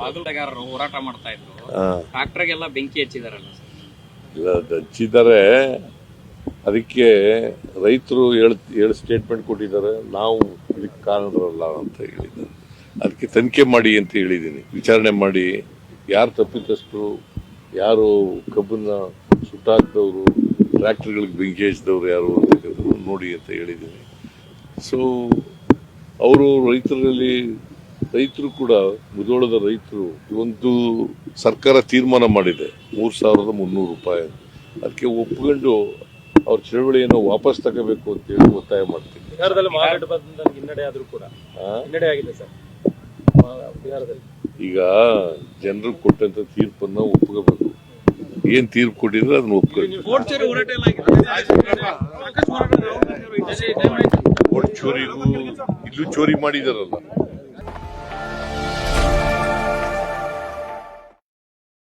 ಬಾಗಲಗಾರರು ಹೋರಾಟ ಮಾಡ್ತಾ ಇದ್ರು. ಟ್ರಾಕ್ಟರ್ಗೆಲ್ಲ ಬೆಂಕಿ ಹಚ್ಚಿದಾರಲ್ಲ ಇಲ್ಲ, ಅದ್ ಹಚ್ಚಿದ್ದಾರೆ ಅದಕ್ಕೆ ರೈತರು ಹೇಳ ಹೇಳಿ ಸ್ಟೇಟ್ಮೆಂಟ್ ಕೊಟ್ಟಿದ್ದಾರೆ. ನಾವು ಇದಕ್ಕೆ ಕಾರಣರಲ್ಲ ಅಂತ ಹೇಳಿದ್ದಾರೆ. ಅದಕ್ಕೆ ತನಿಖೆ ಮಾಡಿ ಅಂತ ಹೇಳಿದ್ದೀನಿ. ವಿಚಾರಣೆ ಮಾಡಿ. ಯಾರು ತಪ್ಪಿತಸ್ಥರು ಯಾರು ಕಬ್ಬನ್ನ ಸುಟ್ಟಾಕ್ದವರು ಟ್ರ್ಯಾಕ್ಟರ್ಗಳಿಗೆ ಬೆಂಕಿ ಹಚ್ಚಿದವ್ರು ಯಾರು ಅಂತಕ್ಕಂಥದ್ದು ನೋಡಿ ಅಂತ ಹೇಳಿದ್ದೀನಿ. ಸೊ ಅವರು ರೈತರಲ್ಲಿ ರೈತರು ಕೂಡ ಮುದೋಳದ ರೈತರು ಒಂದು ಸರ್ಕಾರ ತೀರ್ಮಾನ ಮಾಡಿದೆ ಮೂರು ಸಾವಿರದ ಮುನ್ನೂರು ರೂಪಾಯಿ. ಅದಕ್ಕೆ ಒಪ್ಕೊಂಡು ಅವ್ರ ಚಳವಳಿಯನ್ನು ವಾಪಸ್ ತಗೋಬೇಕು ಅಂತೇಳಿ ಒತ್ತಾಯ ಮಾಡ್ತೀನಿ. ಹಿನ್ನಡೆ ಆದ್ರೂ ಕೂಡ ಆ? ಹಿನ್ನಡೆ ಆಗಿದೆ ಸರ್. ಬಿಹಾರದಲ್ಲಿ. ಈಗ ಜನರು ಕೊಟ್ಟಂತ ತೀರ್ಪನ್ನ ಒಪ್ಕೋಬೇಕು. ಏನ್ ತೀರ್ಪು ಕೊಟ್ಟಿದ್ರೆ ಅದನ್ನ ಒಪ್ಕೊಂಡು ಓಟ್ ಚೋರಿಗೂ ಇಲ್ಲೂ ಚೋರಿ ಮಾಡಿದಾರಲ್ಲ.